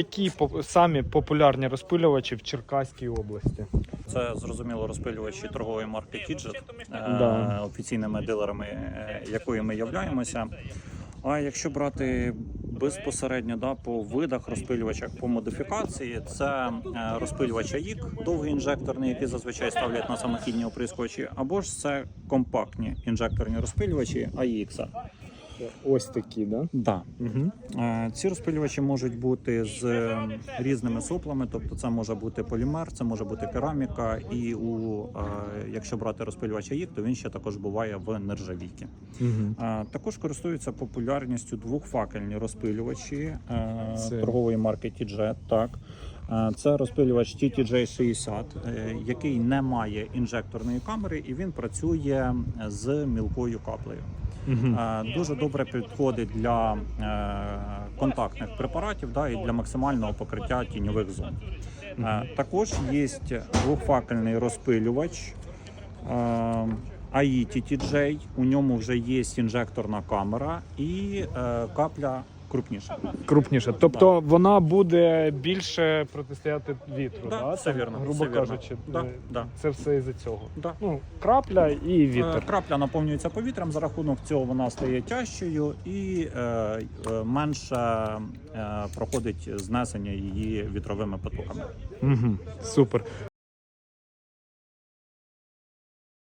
Які по- самі популярні розпилювачі в Черкаській області? Це зрозуміло розпилювачі торгової марки е, Да. офіційними дилерами, е, якою ми являємося. А якщо брати безпосередньо да, по видах розпилювачах по модифікації, це е, розпилювач AIK, довгий інжекторний, який зазвичай ставлять на самохідні оприскувачі, або ж це компактні інжекторні розпилювачі AIX. Ось такі, да? Да. Угу. Ці розпилювачі можуть бути з різними соплами, тобто це може бути полімер, це може бути кераміка, і у е, якщо брати розпилювач AIK, то він ще також буває в нержавійки. Угу. Е, Також користуються популярністю двохфакельні розпилювачі Це- торгової марки TJ. Так. Це розпилювач TTJ60, е, який не має інжекторної камери, і він працює з мілкою каплею. Угу. Е, Дуже добре підходить для е, контактних препаратів да, і для максимального покриття тіньових зон. Е, Також є двохфакельний розпилювач AITTJ, у ньому вже є інжекторна камера і капля крупніша. Крупніше. Тобто вона буде більше протистояти вітру, Да, да? все вірно, грубо все вірно. кажучи, Да, е, да. це все із-за цього. Да. Ну, крапля і Е, вітер. Крапля наповнюється повітрям, за рахунок цього вона стає тяжчою і е, е, менше е, проходить знесення її вітровими потоками. Угу. Супер.